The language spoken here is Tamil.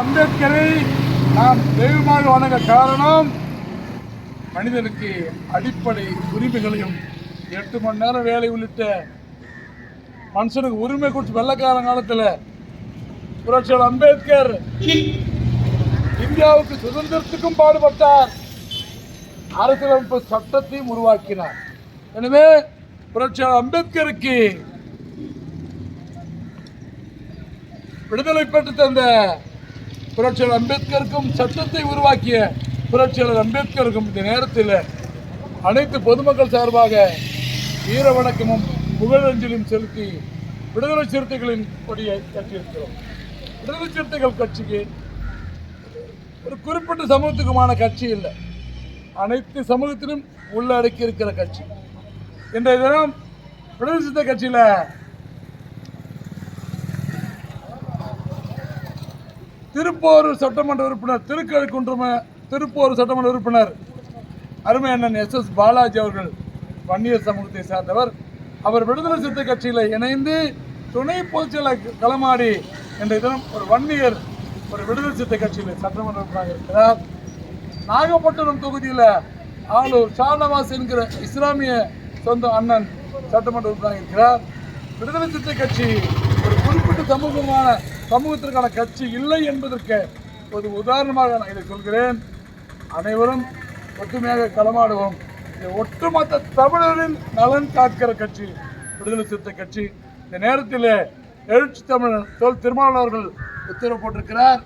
அம்பேத்கரை நாம் தெய்வமாக வணங்க காரணம் மனிதனுக்கு அடிப்படை உரிமைகளையும் எட்டு மணி நேரம் வேலை உள்ளிட்ட மனுஷனுக்கு உரிமை கொடுத்து வெள்ளக்கார காலத்தில் புரட்சியாளர் அம்பேத்கர் இந்தியாவுக்கு சுதந்திரத்துக்கும் பாடுபட்டார். அரசியலமைப்பு சட்டத்தையும் உருவாக்கினார். எனவே புரட்சியாளர் அம்பேத்கருக்கு விடுதலை பெற்று தந்த புரட்சியாளர் அம்பேத்கருக்கும் சட்டத்தை உருவாக்கிய புரட்சியாளர் அம்பேத்கருக்கும் இந்த நேரத்தில் அனைத்து பொதுமக்கள் சார்பாக வீர வணக்கமும் புகழஞ்சலியும் செலுத்தி விடுதலை சிறுத்தைகளின் கொடியை கட்டியிருக்கிறோம். விடுதலை சிறுத்தைகள் கட்சிக்கு ஒரு குறிப்பிட்ட சமூகத்துக்குமான கட்சி இல்லை. அனைத்து சமூகத்திலும் உள்ளடக்கி இருக்கிற கட்சி. இன்றைய தினம் விடுதலை சிறுத்தை கட்சியில் திருப்போரூர் சட்டமன்ற உறுப்பினர் திருக்கழுக்குன்றம திருப்போரூர் சட்டமன்ற உறுப்பினர் அருமை அண்ணன் எஸ் எஸ் பாலாஜி அவர்கள் வன்னியர் சமூகத்தை சார்ந்தவர். அவர் விடுதலை சிறுத்தை கட்சியில் இணைந்து துணை பொதுச்செயலர் களமாடி இன்றைய தினம் ஒரு வன்னியர் ஒரு விடுதலை சிறுத்தை கட்சியில் சட்டமன்ற உறுப்பினராக இருக்கிறார். நாகப்பட்டினம் தொகுதியில் ஆளூர் ஷானவாஸ் என்கிற இஸ்லாமிய சொந்த அண்ணன் சட்டமன்ற உறுப்பினராக இருக்கிறார். விடுதலை சிறுத்தை கட்சி ஒரு குறிப்பிட்ட சமூகமான சமூகத்திற்கான கட்சி இல்லை என்பதற்கு ஒரு உதாரணமாக நான் இதை சொல்கிறேன். அனைவரும் ஒற்றுமையாக களமாடுவோம். ஒட்டுமொத்த தமிழரின் நலன் காக்கிற கட்சி விடுதலை சிறுத்தை கட்சி. இந்த நேரத்தில் எழுச்சி தமிழன் தோல் திருமாவளவர்கள் உத்தரவு போட்டிருக்கிறார்.